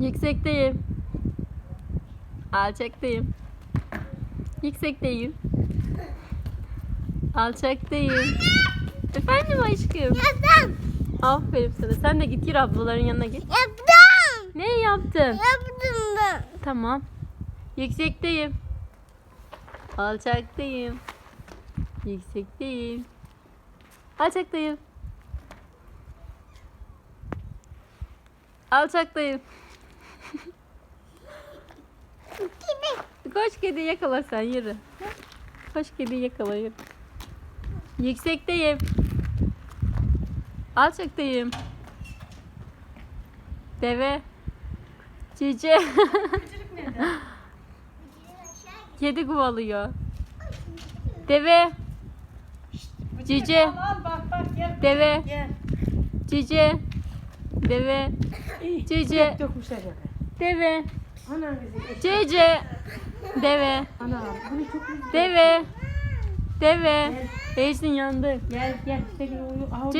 Yüksekteyim. Alçaktayım. Yüksekteyim. Alçaktayım. Efendim aşkım. Yaptım. Aferin sana. Sen de git gir ablaların yanına git. Yaptım. Ne yaptın? Yaptım ben. Tamam. Yüksekteyim. Alçaktayım. Yüksekteyim. Alçaktayım. Alçaktayım. Koş kedi yakala sen yürü. Koş kedi yakala yürü. Yüksekteyim. Alçaktayım. Deve. Cici. Kedi kovalıyor. Deve. Cici. Deve. Cici. Deve. İyi. Cici. Deve. Ana bizi. Cici. Deve. Ana bunu çok. Deve. Deve. Ejin yandı. Gel gel. Tekrar uyu. Aa,